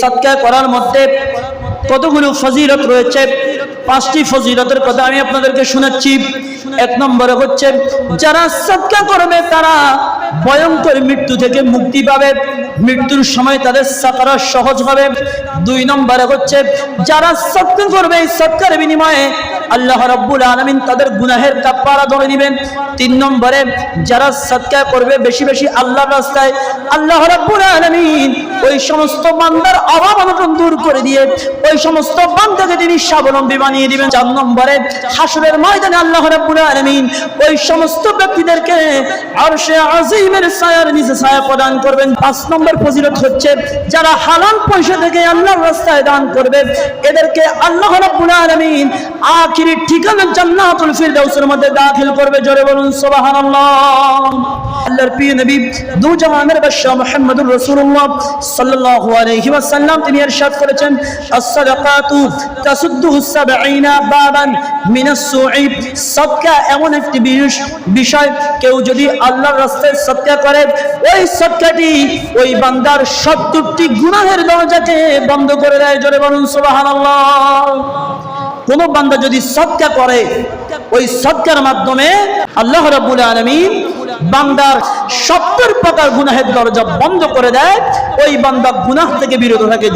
সৎকার করার মধ্যে কতগুলো ফজিলত রয়েছে? পাঁচটি ফজিলতের কথা আমি আপনাদেরকে শোনাচ্ছি। এক নম্বরে হচ্ছে, যারা সৎকা করবে, তারা ভয়ঙ্কর মৃত্যু থেকে মুক্তি পাবে। মৃত্যুর সময় তাদের সাকারা সহজ হবে। দুই নম্বরে হচ্ছে, যারা সৎকার করবে সৎকার বিনিময়ে আল্লাহ রাব্বুল আলামিন তাদের গুনাহের কাপ্পারা ধরে নেবেন। তিন নম্বরে, যারা সৎকার করবে, বেশি বেশি আল্লাহর রাস্তায় আল্লাহ রাব্বুল আলামিন ওই সমস্ত বান্দার অভাব অনটন দূর করে দিয়ে ওই সমস্ত বান্দাকে তিনি স্বাবলম্বী বানিয়ে দিবেন। চার নম্বরে হাসরের ময়দানে আল্লাহ রাব্বুল আলামিন ওই সমস্ত ব্যক্তিদেরকে আরশে আজিমের ছায়ার নিচে ছায়া প্রদান করবেন। পাঁচ নম্বর ফজিলত হচ্ছে, যারা হালাল পয়সা থেকে আল্লাহর রাস্তায় দান করবে, এদেরকে আল্লাহ রাব্বুল আলামিন আখিরি ঠিকানা জান্নাতুল ফিরদাউসের মধ্যে দাখিল করবে। জোরে বলুন, সুবহানাল্লাহ। আল্লাহর প্রিয় নবী দু জাহানের বাদশাহ মুহাম্মদুর রাসূলুল্লাহ সাল্লাল্লাহু আলাইহি ওয়াসাল্লাম, তিনি ইরশাদ করেছেন as-সাদাকাতু তাসুদ্দু 70 বাবান মিনাস সুই সাদকা এমন একটি বিষ- বিষয়, কেউ যদি আল্লাহর রাস্তায় সদকা করে, ওই সদকাটি ওই বান্দার 70টি গুনাহের দরজাকে বন্ধ করে দেয়, জোরে বলুন সুবহানাল্লাহ। কোন বান্দা যদি সৎকা করে, ওই সৎকার মাধ্যমে আল্লাহ রাব্বুল আলামিন বান্দার সত্তর প্রকার গুনাহের দরজা বন্ধ করে দেয় ওই বান্দা গুনাহ থেকে বিরত থাকে।